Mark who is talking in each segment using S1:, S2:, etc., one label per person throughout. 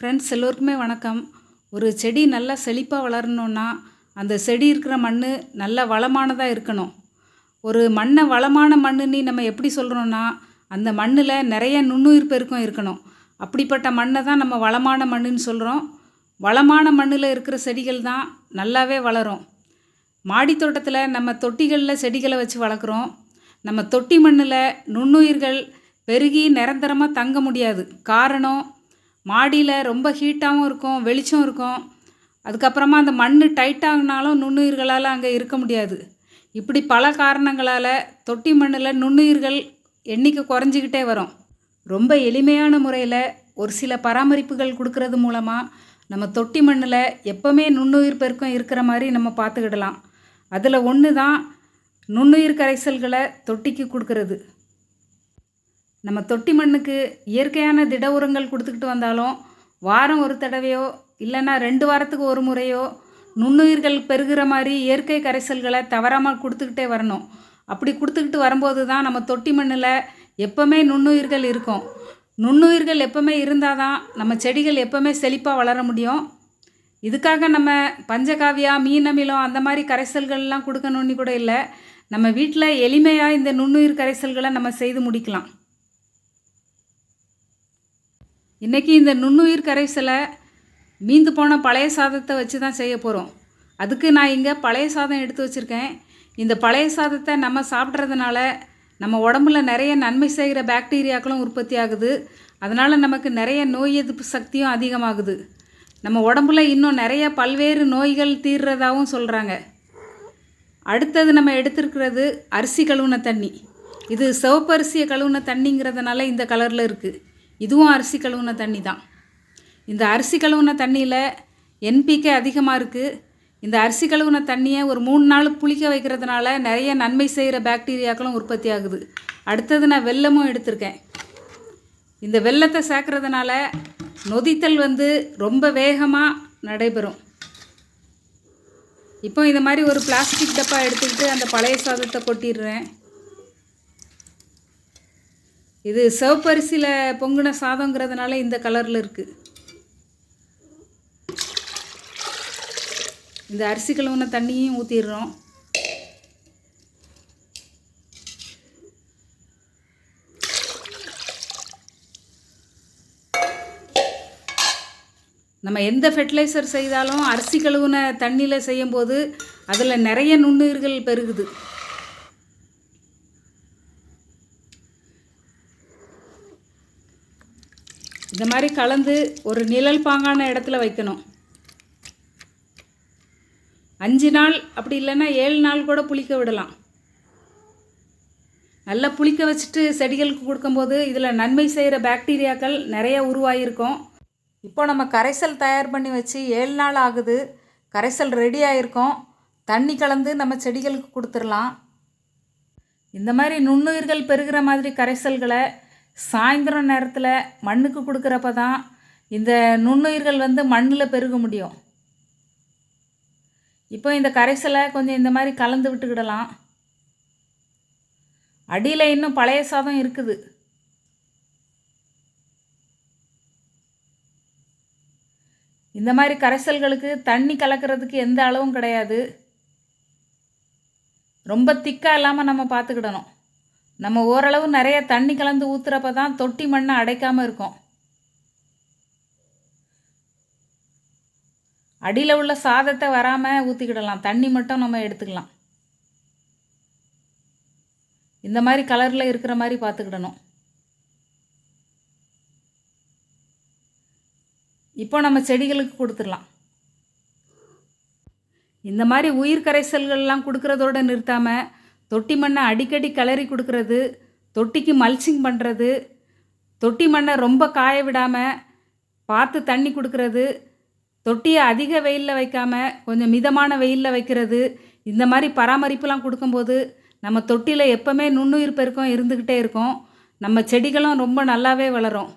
S1: Friends எல்லோருக்குமே வணக்கம். ஒரு செடி நல்லா செழிப்பாக வளரணுன்னா அந்த செடி இருக்கிற மண் நல்ல வளமானதாக இருக்கணும். ஒரு மண்ணை வளமான மண்ணுன்னு நம்ம எப்படி சொல்கிறோன்னா அந்த மண்ணில் நிறைய நுண்ணுயிர் பெருக்கம் இருக்கணும். அப்படிப்பட்ட மண்ணை தான் நம்ம வளமான மண்ணுன்னு சொல்கிறோம் வளமான மண்ணில் இருக்கிற செடிகள் தான் நல்லாவே வளரும். மாடி தோட்டத்தில் நம்ம தொட்டிகளில் செடிகளை வச்சு வளர்க்குறோம். நம்ம தொட்டி மண்ணில் நுண்ணுயிர்கள் பெருகி நிரந்தரமாக தங்க முடியாது. காரணம் மாடியில் ரொம்ப ஹீட்டாகவும் இருக்கும் வெளிச்சம் இருக்கும். அதுக்கப்புறமா அந்த மண் டைட்டாகினாலும் நுண்ணுயிர்களால் அங்கே இருக்க முடியாது. இப்படி பல காரணங்களால் தொட்டி மண்ணில் நுண்ணுயிர்கள் எண்ணிக்கை குறைஞ்சிக்கிட்டே வரும். ரொம்ப எளிமையான முறையில் ஒரு சில பராமரிப்புகள் கொடுக்கறது மூலமாக நம்ம தொட்டி மண்ணில் எப்போவுமே நுண்ணுயிர் பெருக்கம் இருக்கிற மாதிரி நம்ம பார்த்துக்கிடலாம். அதில் ஒன்று தான் நுண்ணுயிர் கரைசல்களை தொட்டிக்கு கொடுக்கறது. நம்ம தொட்டி மண்ணுக்கு இயற்கையான திட உரங்கள் கொடுத்துக்கிட்டு வந்தாலும் வாரம் ஒரு தடவையோ இல்லைன்னா ரெண்டு வாரத்துக்கு ஒரு முறையோ நுண்ணுயிர்கள் பெருகிற மாதிரி இயற்கை கரைசல்களை தவறாமல் கொடுத்துக்கிட்டே வரணும். அப்படி கொடுத்துக்கிட்டு வரும்போது தான் நம்ம தொட்டி மண்ணில் எப்போவுமே நுண்ணுயிர்கள் இருக்கும். நுண்ணுயிர்கள் எப்போவுமே இருந்தால் தான் நம்ம செடிகள் எப்போவுமே செழிப்பாக வளர முடியும். இதுக்காக நம்ம பஞ்சகாவியா மீன் அமிலம் அந்த மாதிரி கரைசல்கள்லாம் கொடுக்கணுன்னு கூட இல்லை. நம்ம வீட்டில் எளிமையாக இந்த நுண்ணுயிர் கரைசல்களை நம்ம செய்து முடிக்கலாம். இன்றைக்கி இந்த நுண்ணுயிர் கரைசலை மீந்து போன பழைய சாதத்தை வச்சு தான் செய்ய போகிறோம் அதுக்கு நான் இங்கே பழைய சாதம் எடுத்து வச்சுருக்கேன். இந்த பழைய சாதத்தை நம்ம சாப்பிட்றதுனால நம்ம உடம்புல நிறைய நன்மை செய்கிற பாக்டீரியாக்களும் உற்பத்தி ஆகுது. அதனால் நமக்கு நிறைய நோய் எதிர்ப்பு சக்தியும் அதிகமாகுது. நம்ம உடம்புல இன்னும் நிறைய பல்வேறு நோய்கள் தீர்றதாகவும் சொல்கிறாங்க அடுத்தது நம்ம எடுத்திருக்கிறது அரிசி கழுவுன தண்ணி. இது சிவப்பரிசியை கழுவுன தண்ணிங்கிறதுனால இந்த கலரில் இருக்குது இதுவும் அரிசி கழுவுன தண்ணி தான். இந்த அரிசி கழுவுன தண்ணியில் என்பிகே அதிகமாக இருக்குது இந்த அரிசி கழுவுன தண்ணியை ஒரு மூணு நாள் புளிக்க வைக்கிறதுனால நிறைய நன்மை செய்கிற பாக்டீரியாக்களும் உற்பத்தி ஆகுது. அடுத்தது நான் வெல்லமும் எடுத்திருக்கேன். இந்த வெல்லத்தை சேர்க்குறதுனால நொதித்தல் வந்து ரொம்ப வேகமாக நடைபெறும். இப்போ இந்த மாதிரி ஒரு பிளாஸ்டிக் டப்பா எடுத்துக்கிட்டு அந்த பழைய சாதத்தை கொட்டிடுறேன். இது சிவப்பரிசியில் பொங்குன சாதங்கிறதுனால இந்த கலரில் இருக்குது இந்த அரிசி கழுவுன தண்ணியும் ஊற்றிடுறோம் நம்ம எந்த ஃபெர்டிலைசர் செய்தாலும் அரிசி கழுவுன தண்ணியில் செய்யும்போது அதில் நிறைய நுண்ணுயிர்கள் பெருகுது. இந்த மாதிரி கலந்து ஒரு நிழல் பாங்கான இடத்துல வைக்கணும். அஞ்சு நாள் அப்படி இல்லைன்னா ஏழு நாள் கூட புளிக்க விடலாம். நல்லா புளிக்க வச்சுட்டு செடிகளுக்கு கொடுக்கும்போது இதில் நன்மை செய்கிற பாக்டீரியாக்கள் நிறைய உருவாகியிருக்கும் இப்போ நம்ம கரைசல் தயார் பண்ணி வச்சு ஏழு நாள் ஆகுது. கரைசல் ரெடி ஆகிருக்கோம் தண்ணி கலந்து நம்ம செடிகளுக்கு கொடுத்துடலாம். இந்த மாதிரி நுண்ணுயிர்கள் பெருகிற மாதிரி கரைசல்களை சாயந்தரம் நேரத்தில் மண்ணுக்கு கொடுக்குறப்ப தான் இந்த நுண்ணுயிர்கள் வந்து மண்ணில் பெருக முடியும். இப்போ இந்த கரைசலை கொஞ்சம் இந்த மாதிரி கலந்து விட்டுக்கிடலாம். அடியில் இன்னும் பழைய சாதம் இருக்குது. இந்த மாதிரி கரைசல்களுக்கு தண்ணி கலக்கிறதுக்கு எந்த அளவும் கிடையாது. ரொம்ப திக்காக இல்லாமல் நம்ம பார்த்துக்கிடணும். நம்ம ஓரளவு நிறைய தண்ணி கலந்து ஊற்றுறப்ப தான் தொட்டி மண்ணை அடைக்காமல் இருக்கும். அடியில் உள்ள சாதத்தை வராமல் ஊற்றிக்கிடலாம் தண்ணி மட்டும் நம்ம எடுத்துக்கலாம். இந்த மாதிரி கலரில் இருக்கிற மாதிரி பார்த்துக்கிடணும். இப்போ நம்ம செடிகளுக்கு கொடுத்துடலாம். இந்த மாதிரி உயிர் கரைசல்கள்லாம் கொடுக்குறதோட நிறுத்தாமல் தொட்டி மண்ணை அடிக்கடி கிளறி கொடுக்கறது தொட்டிக்கு மல்ச்சிங் பண்ணுறது தொட்டி மண்ணை ரொம்ப காய விடாமல் பார்த்து தண்ணி கொடுக்கறது தொட்டியை அதிக வெயிலில் வைக்காமல் கொஞ்சம் மிதமான வெயிலில் வைக்கிறது இந்த மாதிரி பராமரிப்புலாம் கொடுக்கும்போது நம்ம தொட்டியில் எப்போவுமே நுண்ணுயிர் பெருக்கம் இருந்துக்கிட்டே இருக்கும். நம்ம செடிகளும் ரொம்ப நல்லாவே வளரும்.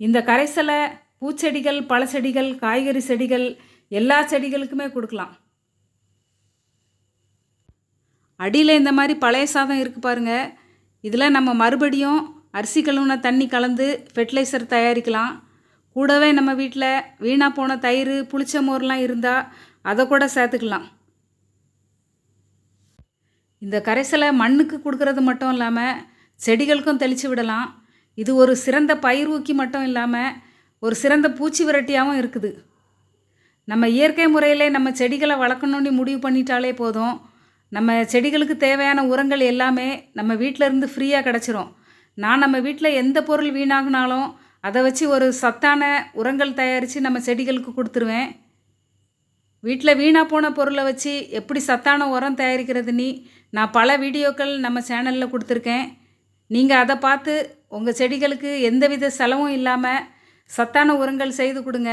S1: இந்த கரைசலை பூச்செடிகள் பழச்செடிகள் காய்கறி செடிகள் எல்லா செடிகளுக்குமே கொடுக்கலாம். அடியில் இந்த மாதிரி பழைய சாதம் இருக்குது பாருங்கள் இதில் நம்ம மறுபடியும் அரிசி கழுவுன தண்ணி கலந்து ஃபெர்டிலைசர் தயாரிக்கலாம். கூடவே நம்ம வீட்டில் வீணாக போன தயிர் புளிச்ச மோர்லாம் இருந்தால் அதை கூட சேர்த்துக்கலாம். இந்த கரைசலை மண்ணுக்கு கொடுக்கறது மட்டும் இல்லாமல் செடிகளுக்கும் தெளித்து விடலாம். இது ஒரு சிறந்த பயிர் ஊக்கி மட்டும் இல்லாமல் ஒரு சிறந்த பூச்சி விரட்டியாகவும் இருக்குது. நம்ம இயற்கை முறையிலே நம்ம செடிகளை வளர்க்கணுன்னு முடிவு பண்ணிட்டாலே போதும். நம்ம செடிகளுக்கு தேவையான உரங்கள் எல்லாமே நம்ம வீட்டில் இருந்து ஃப்ரீயாக கிடச்சிரும். நான் நம்ம வீட்டில் எந்த பொருள் வீணாகினாலும் அதை வச்சு ஒரு சத்தான உரங்கள் தயாரித்து நம்ம செடிகளுக்கு கொடுத்துருவேன். வீட்டில் வீணாக போன பொருளை வச்சு எப்படி சத்தான உரம் தயாரிக்கிறதுன்னு நான் பல வீடியோக்கள் நம்ம சேனலில் கொடுத்துருக்கேன். நீங்கள் அதை பார்த்து உங்கள் செடிகளுக்கு எந்தவித செலவும் இல்லாமல் சத்தான உரங்கள் செய்து கொடுங்க.